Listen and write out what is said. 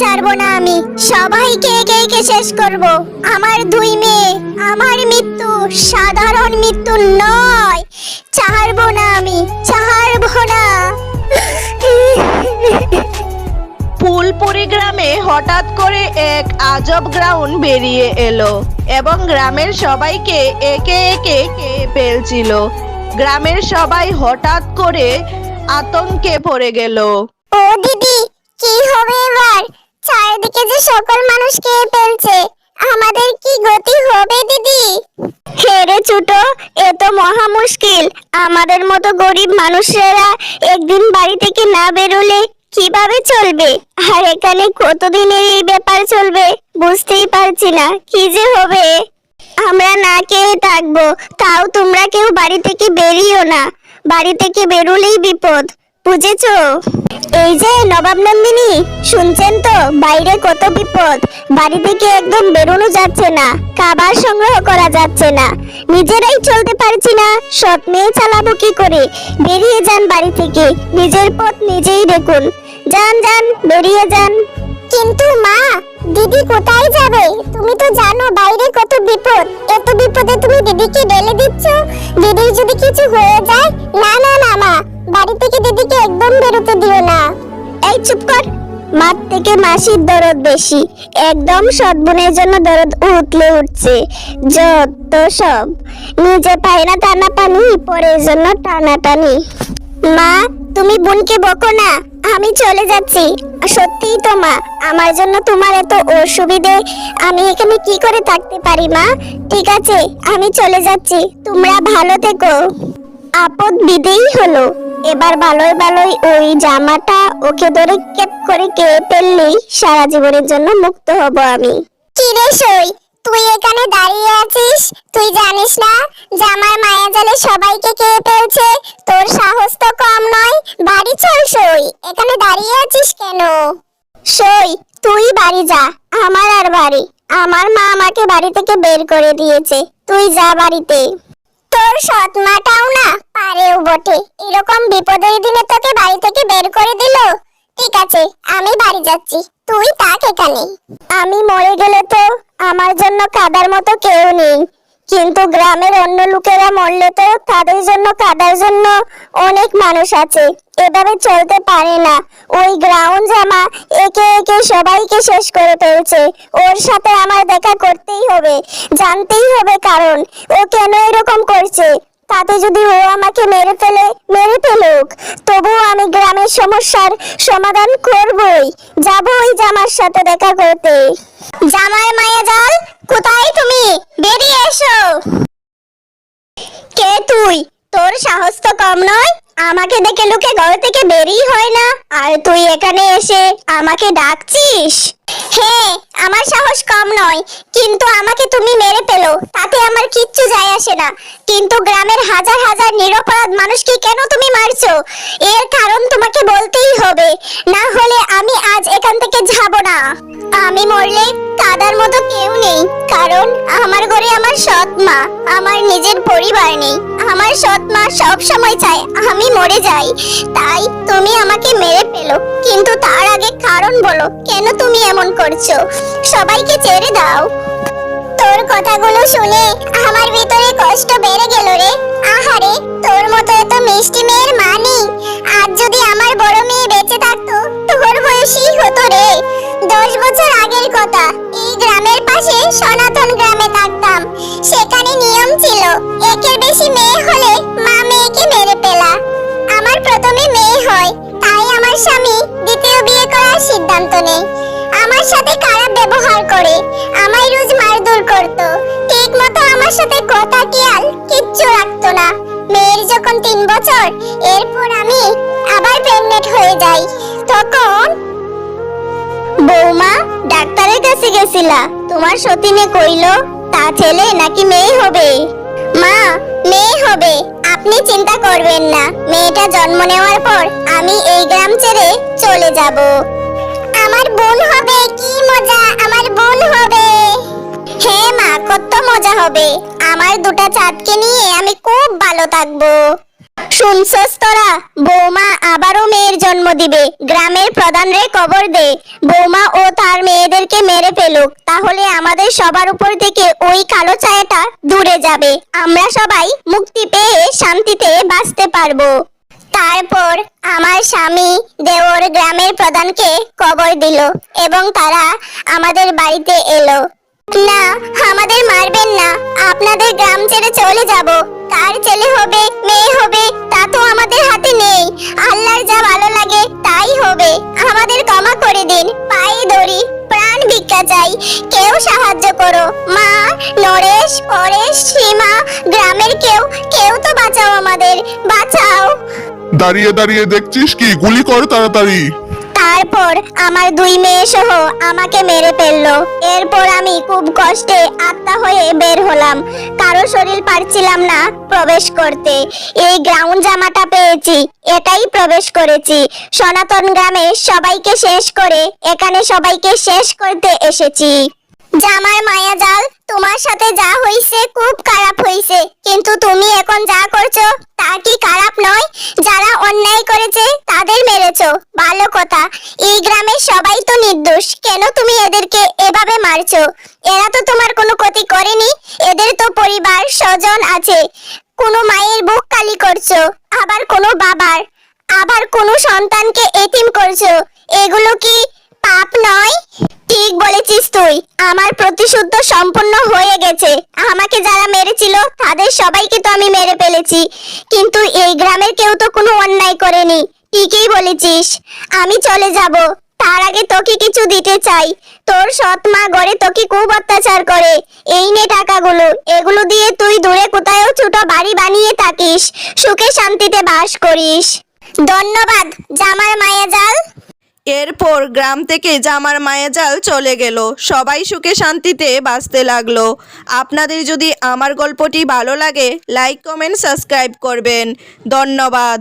ছাড়বো না আমি। সবাইকে একে একে শেষ করব? আমার দুই মেয়ে আমার মৃত্যু সাধারণ মৃত্যু নয়। ছাড়বো না আমি ছাড়বো না। ফুলপুরি গ্রামে হঠাৎ করে এক আজব গ্রাউন্ড বেরিয়ে এলো এবং গ্রামের সবাইকে একে একে ফেলছিল। গ্রামের সবাই হঠাৎ করে আতঙ্কে পড়ে গেল। ও দিদি কি হবে এবার? চারিদিকে যে সকল মানুষ খেয়ে ফেলছে, আমাদের কি গতি হবে, দিদি? হেরে ছোট, এ তো মহা মুশকিল। আমাদের মতো গরিব মানুষেরা একদিন বাড়ি থেকে না বেরোলে কীভাবে চলবে? আর এখানে কতদিনের এই ব্যাপার চলবে, বুঝতেই পারছি না। কি যে হবে? আমরা না খেয়ে থাকব, তাও তোমরা কেউ বাড়ি থেকে বেরিও না। বাড়ি থেকে বেরোলেই বিপদ। বুঝেছ? এই যে নবাব নন্দিনী, শুনছেন তো? বাইরে কত বিপদ। বাড়ি থেকে একদম বেরোনো যাচ্ছে না, খাবার সংগ্রহ করা যাচ্ছে না। নিজেরাই চলতে পারছি না, সৎ মেয়ে চালাবো কি করে? বেরিয়ে যান বাড়ি থেকে, নিজের পথ নিজেই দেখুন। যান যান, বেরিয়ে যান। কিন্তু মা, দিদি কোথায় যাবে? তুমি তো জানো বাইরে কত বিপদ। এত বিপদে তুমি দিদিকে ঢেলে দিচ্ছ? দিদির যদি কিছু হয়ে যায়? না না না, মা। বাড়ি থেকে দিদিকে একদম বেরোতে দিও না। এই চুপ কর। মার থেকে মাসির দরদ বেশি। একদম বোনের জন্য দরদ উঠলে উঠছে। যত সব। নিজে পায় না টানা পানি, পরের জন্য টানা টানি। মা, তুমি বোনকে বকো না। আমি চলে যাচ্ছি। সত্যিই তো মা, আমার জন্য তোমার এত অসুবিধে। আমি এখানে কি করে থাকতে পারি, মা? ঠিক আছে, আমি চলে যাচ্ছি। তোমরা ভালো থেকো। আপদ বিদেই হলো। এবার ভালোই ভালোই ওই জামাটা ওকে ধরে কেপ করে কে ফেললেই সারা জীবনের জন্য মুক্ত হব আমি। কি রে সই তুই এখানে দাঁড়িয়ে আছিস? তুই জানিস না জামার মায়া জালে সবাইকে কে ফেলছে। তোর সাহস তো কম নয়। বাড়ি চল সই এখানে দাঁড়িয়ে আছিস কেন? সই তুই বাড়ি যা আমার আর বাড়ি। আমার মা আমাকে বাড়ি থেকে বের করে দিয়েছে তুই যা বাড়িতে। তোর সৎ মাটাও না পারেও বটে, এরকম বিপদের দিনে তোকে বাড়ি থেকে বের করে দিল। ঠিক আছে, আমি বাড়ি যাচ্ছি, তুই থাক এখানে। আমি মরে গেলে তো আমার জন্য কাদার মতো কেউ নেই। কিন্তু গ্রামের অন্য লোকেরা মরলে তো তাদের জন্য কাদার জন্য অনেক মানুষ আছে। এভাবে চলতে পারে না। ওই গ্রাউন্ড জামা একে একে সবাইকে শেষ করে ফেলছে। ওর সাথে আমার দেখা করতেই হবে, জানতেই হবে কারণ ও কেন এরকম করছে। তাতে যদি ও আমাকে মেরে ফেলে, মেরে ফেলুক, তবুও আমি গ্রামের সমস্যার সমাধান করবই। যাব ওই জামার সাথে দেখা করতে। জামাই মায়া জাল, কোথায় তুমি? বেরিয়ে এসো। কে তুই? তোর সাহস তো কম নয়? আমাকে দেখে লুকে ঘর থেকে বেরিয়ে হয় না। আর তুই এখানে এসে আমাকে ডাকছিস? হ্যাঁ আমার সাহস কম নয়, কিন্তু আমাকে তুমি মেরে ফেলো, তাতে আমার কিচ্ছু যায় আসে না। কিন্তু গ্রামের হাজার হাজার নিরপরাধ মানুষকে কেন তুমি মারছো? এর কারণ তোমাকে বলতেই হবে, না হলে আমি আজ এখান থেকে যাব না। আমি মরলে কাদার মতো কেউ নেই, কারণ আমার ঘরে আমার সৎ মা, আমার নিজের পরিবার নেই। আমার সৎ মা সব সময় চায় আমি মরে যাই। তাই তুমি আমাকে মেরে ফেলো। কিন্তু তার আগে কারণ বলো, কেন তুমি এমন করছ? সবাইকে ছেড়ে দাও। তোর কথাগুলো শুনে আমার ভিতরে কষ্ট বেড়ে গেল রে। আহারে, তোর মতো এত মিষ্টি মেয়ের মা নেই। আজ যদি আমার বড় মেয়ে বেঁচে থাকতো, তোর বয়সী হতো রে। দশ বছর আগের কথা, এই গ্রামের পাশে সনাতন গ্রামে থাকতাম। সেখানে নিয়ম ছিল একের বেশি মেয়ে হলে মা মেয়েকে মেরে ফেলা। আমার প্রথমে মেয়ে হয়, তাই আমার স্বামী দ্বিতীয় বিয়ে করার সিদ্ধান্ত নেয়। আমার সাথে খারাপ ব্যবহার করে, আমায় রোজ মারধর করত। ঠিক মতো আমার সাথে কথা টিয়াল কিচ্ছু রাখতো না। মেয়ের যখন তিন বছর, এরপর আমি আবার প্রেগনেন্ট হয়ে যাই। তখন বৌমা ডাক্তারের কাছে গেছিলা। তোমার সতীনে কইলো, তা ছেলে নাকি মেয়ে হবে? মা, মেয়ে হবে। আপনি চিন্তা করবেন না। মেয়েটা জন্ম নেওয়ার পর আমি এই গ্রাম ছেড়ে চলে যাব। আমার বোন হবে, কি মজা! আমার বোন হবে। হ্যাঁ মা, কত মজা হবে। আমার দুটা চাঁদকে নিয়ে আমি খুব ভালো থাকব। শুনছস তোরা? বৌমা আবারও মেয়ের জন্ম দিবে। গ্রামের প্রধানরে কবর দে। বৌমা ও তার মেয়েদেরকে মেরে ফেলুক। তাহলে আমাদের সবার উপর থেকে ওই কালো ছায়াটা দূরে যাবে। আমরা সবাই মুক্তি পেয়ে শান্তিতে বাঁচতে পারব। তারপর আমার স্বামী দেওর গ্রামের প্রধানকে কবর দিল এবং তারা আমাদের বাড়িতে এলো। না, আমাদের মারবেন না। আপনাদের গ্রাম ছেড়ে চলে যাব। কার ছেলে হবে, মেয়ে হবে, তা তো আমাদের হাতে নেই। আল্লাহর যা ভালো লাগে, তাই হবে। আমাদের ক্ষমা করে দিন, পায়ে ধরি, প্রাণ ভিক্ষা চাই। কেউ সাহায্য করো, মা, নরেশ, পরেশ, সীমা, গ্রামের কেউ কেউ তো বাঁচাও আমাদের, বাঁচাও। দাঁড়িয়ে দাঁড়িয়ে দেখছিস কি? গুলি কর তাড়াতাড়ি। তারপর আমার দুই মেয়ে সহ আমাকে মেরে ফেলল। এরপর আমি খুব কষ্টে আত্মা হয়ে বের হলাম। কারও শরীর পারছিলাম না প্রবেশ করতে। এই গ্রাউন্ড জামাটা পেয়েছি, এটাই প্রবেশ করেছি। সনাতন গ্রামে সবাইকে শেষ করে এখানে সবাইকে শেষ করতে এসেছি। জামার মায়া জাল, তোমার সাথে যা হইছে খুব খারাপ হইছে। কিন্তু তুমি এখন যা করছ, তা কি খারাপ নয়? যারা অন্যায় করেছে, তাদের মেরেছো। ভালো কথা। এই গ্রামের সবাই তো নির্দোষ। কেন তুমি এদেরকে এভাবে মারছো? এরা তো তোমার কোনো ক্ষতি করেনি। এদের তো পরিবার, স্বজন আছে। কোনো মায়ের বুক কালি করছ, আবার কোনো বাবার, আবার কোনো সন্তানকে এতিম করছ। এগুলো কি পাপ নয়। ঠিক বলেছিস তুই। আমার প্রতিশুদ্ধ সম্পূর্ণ হয়ে গেছে। আমাকে যারা মেরেছিল, তাদের সবাইকে তো আমি মেরে ফেলেছি। কিন্তু এই গ্রামের কেউ তো কোনো অন্যায় করেনি। ঠিকই বলেছিস। আমি চলে যাব। তার আগে তোকে কিছু দিতে চাই। তোর সৎ মা গড়ে তোকে খুব অত্যাচার করে। এই নে টাকাগুলো। এগুলো দিয়ে তুই দূরে কোথায়ও ছোট বাড়ি বানিয়ে থাকিস। সুখে শান্তিতে বাস করিস। ধন্যবাদ, জামার মায়া জাল। এরপর গ্রাম থেকে জামার মায়াজাল চলে গেল। সবাই সুখে শান্তিতে বাঁচতে লাগল। আপনাদের যদি আমার গল্পটি ভালো লাগে লাইক কমেন্ট সাবস্ক্রাইব করবেন। ধন্যবাদ।